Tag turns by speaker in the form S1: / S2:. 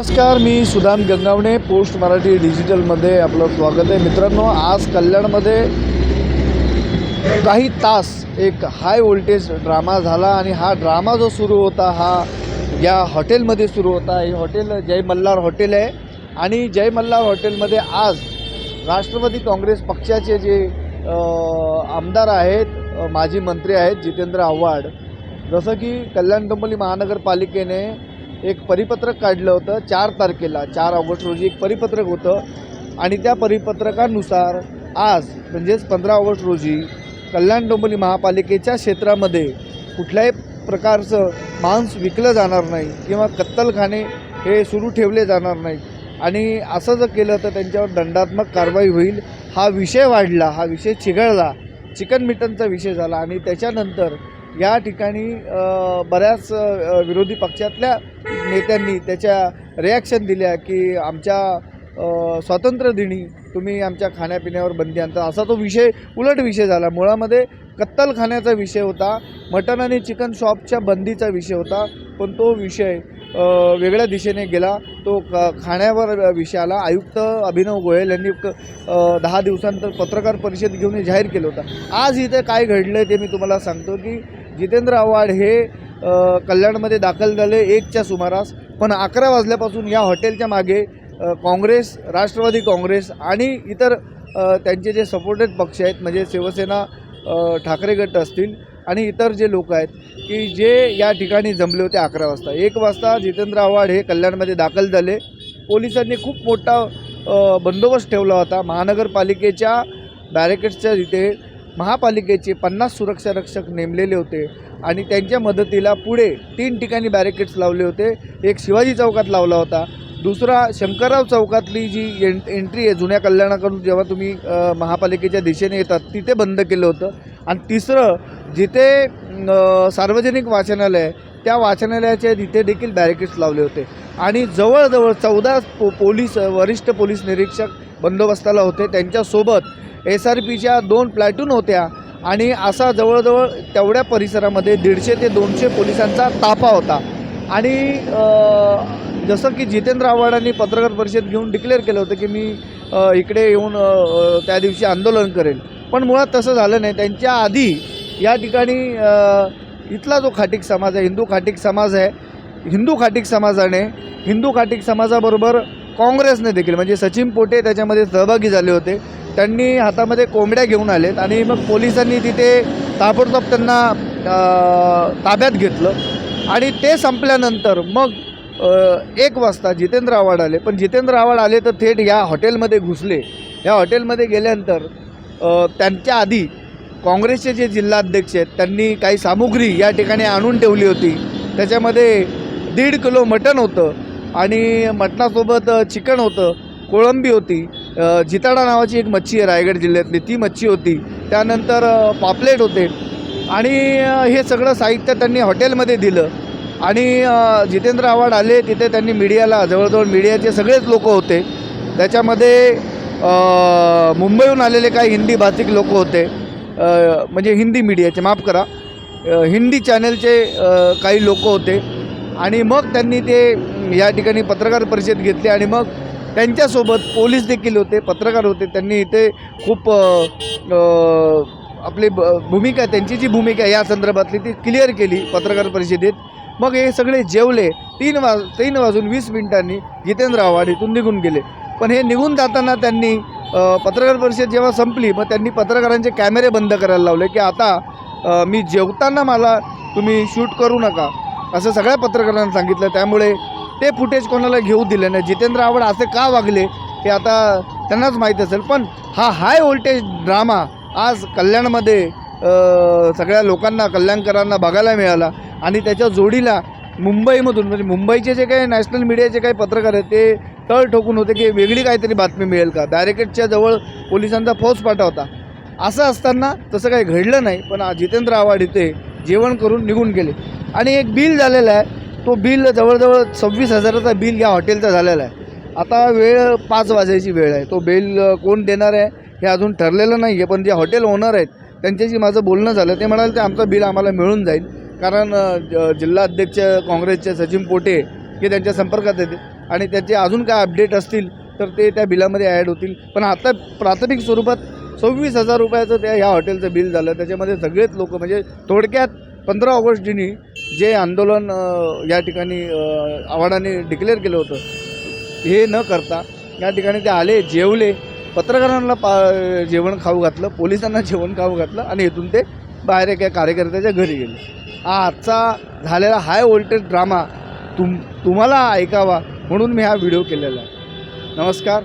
S1: नमस्कार मी सुदाम गंगावणे पोस्ट मराठी डिजिटलमध्ये आपलं स्वागत आहे. मित्रांनो आज कल्याणमध्ये काही तास एक हाय व्होल्टेज ड्रामा झाला आणि हा ड्रामा जो सुरू होता हा या हॉटेलमध्ये सुरू होता. हे हॉटेल जय मल्हार हॉटेल आहे आणि जय मल्हार हॉटेलमध्ये आज राष्ट्रवादी काँग्रेस पक्षाचे जे आमदार आहेत माजी मंत्री आहेत जितेंद्र आव्हाड. जसं की कल्याण डोंबिवली महानगरपालिकेने एक परिपत्रक काढलं होतं चार तारखेला चार ऑगस्ट रोजी एक परिपत्रक होतं. आणि त्या परिपत्रकानुसार आज म्हणजेच पंधरा ऑगस्ट रोजी कल्याण डोंबिवली महापालिकेच्या क्षेत्रामध्ये कुठल्याही प्रकारचं मांस विकलं जाणार नाही किंवा कत्तलखाने हे सुरू ठेवले जाणार नाही आणि असं जर केलं तर त्यांच्यावर दंडात्मक कारवाई होईल. हा विषय वाढला हा विषय चिघळला. चिकन मिटनचा विषय झाला. आणि त्याच्यानंतर या ठिकाणी बऱ्याच विरोधी पक्षातल्या नेत्यांनी त्याच्या रिॲक्शन दिल्या की आमच्या स्वातंत्र्यदिनी तुम्ही आमच्या खाण्यापिण्यावर बंदी आणता. असा तो विषय उलट विषय झाला. मुळामध्ये कत्तलखान्याचा विषय होता मटण आणि चिकन शॉपच्या बंदीचा विषय होता पण तो विषय वेगळ्या दिशेने गेला. तो क खाण्यावर विषय आला. आयुक्त अभिनव गोयल यांनी क- दहा दिवसानंतर पत्रकार परिषद घेऊन जाहीर केलं होतं. आज इथे काय घडलं ते मी तुम्हाला सांगतो की जितेंद्र आव्हाड हे कल्याणमध्ये दाखल झाले एकच्या सुमारास. पण अकरा वाजल्यापासून या हॉटेलच्या मागे काँग्रेस राष्ट्रवादी काँग्रेस आणि इतर त्यांचे जे सपोर्टेड पक्ष आहेत म्हणजे शिवसेना ठाकरे गट असतील आणि इतर जे लोक आहेत की जे या ठिकाणी जमले होते अकरा वाजता. एक वाजता जितेंद्र आव्हाड हे कल्याणमध्ये दाखल झाले. पोलिसांनी खूप मोठा बंदोबस्त ठेवला होता. महानगरपालिकेच्या बॅरिकेड्सच्या तिथे महापालिकेचे पन्नास सुरक्षा रक्षक नेमलेले होते आणि त्यांच्या मदतीला पुढे तीन ठिकाणी बॅरिकेड्स लावले होते. एक शिवाजी चौकात लावला होता. दुसरा शंकरराव चौकातली जी एं एंट्री आहे जुन्या कल्याणाकडून जेव्हा तुम्ही महापालिकेच्या दिशेने येतात तिथे बंद केलं होतं. आणि तिसरं जिथे सार्वजनिक वाचनालय आहे, त्या वाचनालयाच्या तिथे देखील बॅरिकेड्स लावले होते. आणि जवळजवळ चौदा पो पोलीस वरिष्ठ पोलीस निरीक्षक बंदोबस्ताला होते. त्यांच्यासोबत एस आर पीच्या दोन प्लॅटून होत्या आणि असा जवळजवळ तेवढ्या परिसरामध्ये दीडशे ते दोनशे पोलिसांचा ताफा होता. आणि जसं की जितेंद्र आव्हाडांनी पत्रकार परिषद घेऊन डिक्लेअर केलं होतं की मी इकडे येऊन त्या दिवशी आंदोलन करेल. पण मुळात तसं झालं नाही. त्यांच्या आधी या ठिकाणी इथला जो खाटीक समाज आहे हिंदू खाटीक समाज आहे हिंदू खाटिक समाजाने हिंदू खाटीक समाजाबरोबर काँग्रेसने देखील म्हणजे सचिन पोटे त्याच्यामध्ये सहभागी झाले होते. त्यांनी हातामध्ये कोंबड्या घेऊन आलेत आणि मग पोलिसांनी तिथे ताबडतोब त्यांना ताब्यात घेतलं. आणि ते संपल्यानंतर मग एक वाजता जितेंद्र आव्हाड आले. पण जितेंद्र आव्हाड आले तर थेट या हॉटेलमध्ये घुसले. या हॉटेलमध्ये गेल्यानंतर त्यांच्या आधी काँग्रेसचे जे जिल्हाध्यक्ष आहेत त्यांनी काही सामुग्री या ठिकाणी आणून ठेवली होती. त्याच्यामध्ये दीड किलो मटण होतं आणि मटणासोबत चिकन होतं कोळंबी होती. जिताडा नावाची एक मच्छी आहे रायगड जिल्ह्यातली. ती मच्छी होती. त्यानंतर पापलेट होते. आणि हे सगळं साहित्य त्यांनी हॉटेलमध्ये दिलं. आणि जितेंद्र आव्हाड आले तिथे त्यांनी मीडियाला जवळजवळ मीडियाचे सगळेच लोक होते. त्याच्यामध्ये मुंबईहून आलेले काही हिंदी भाषिक लोक होते. म्हणजे हिंदी मीडियाचे माफ करा. हिंदी चॅनलचे काही लोक होते. आणि मग त्यांनी ते या ठिकाणी पत्रकार परिषद घेतली. आणि मग त्यांच्यासोबत पोलीस देखील होते पत्रकार होते. त्यांनी इथे खूप आपली ब भूमिका त्यांची जी भूमिका आहे या संदर्भातली ती क्लिअर केली पत्रकार परिषदेत. मग हे सगळे जेवले. तीन वाज तीन वाजून वीस मिनिटांनी जितेंद्र आव्हाड इथून निघून गेले. पण हे निघून जाताना त्यांनी पत्रकार परिषद जेव्हा संपली मग त्यांनी पत्रकारांचे कॅमेरे बंद करायला लावले की आता मी जेवताना मला तुम्ही शूट करू नका असं सगळ्या पत्रकारांना सांगितलं. त्यामुळे ते फुटेज कोणाला घेऊ दिले नाही. जितेंद्र आव्हाड असे का वागले हे आता त्यांनाच माहीत असेल. पण हा हाय व्होल्टेज ड्रामा आज कल्याणमध्ये सगळ्या लोकांना कल्याणकरांना बघायला मिळाला. आणि त्याच्या जोडीला मुंबईमधून म्हणजे मुंबईचे जे काही नॅशनल मीडियाचे काही पत्रकार आहेत ते तळ ठोकून होते की वेगळी काहीतरी बातमी मिळेल का? बॅरिकेडच्या जवळ पोलिसांचा फौज पाठवता असं असताना तसं काही घडलं नाही पण जितेंद्र आव्हाड इथे जेवण करून निघून गेले. आणि एक बिल झालेला आहे तो बिल जवळजवळ सव्वीस हजाराचा बिल या हॉटेलचा झालेला आहे. आता वेळ पाच वाजायची वेळ आहे. तो बिल कोण देणार आहे हे अजून ठरलेलं नाही आहे पण जे हॉटेल ओनर आहेत त्यांच्याशी माझं बोलणं झालं. ते म्हणाले ते आमचं बिल आम्हाला मिळून जाईल. कारण ज- जिल्हा अध्यक्ष काँग्रेसचे सचिन पोटे हे त्यांच्या संपर्कात येते. आणि त्याचे अजून काय अपडेट असतील तर ते त्या बिलामध्ये ॲड होतील. पण आता प्राथमिक स्वरूपात सव्वीस हजार रुपयाचं त्या ह्या हॉटेलचं बिल झालं. त्याच्यामध्ये सगळेच लोक म्हणजे थोडक्यात पंधरा ऑगस्टनी जे आंदोलन या ठिकाणी आव्हाडाने डिक्लेअर केलं होतं हे न करता या ठिकाणी ते आले जेवले. पत्रकारांना पा जेवण खाऊ घातलं पोलिसांना जेवण खाऊ घातलं आणि इथून ते बाहेर एका कार्यकर्त्याच्या घरी गेले. हा आजचा झालेला हाय व्होल्टेज ड्रामा तुम तुम्हाला ऐकावा म्हणून मी हा व्हिडिओ केलेला आहे. नमस्कार.